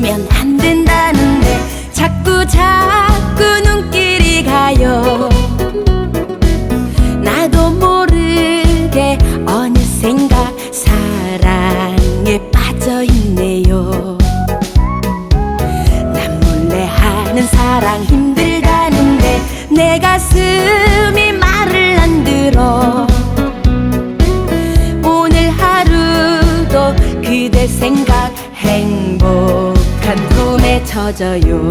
주면 안 된다는데 사랑 힘들다는데 내 가슴이 말을 안 들어. 오늘 하루도 그대 생각 행복한 꿈에 젖어요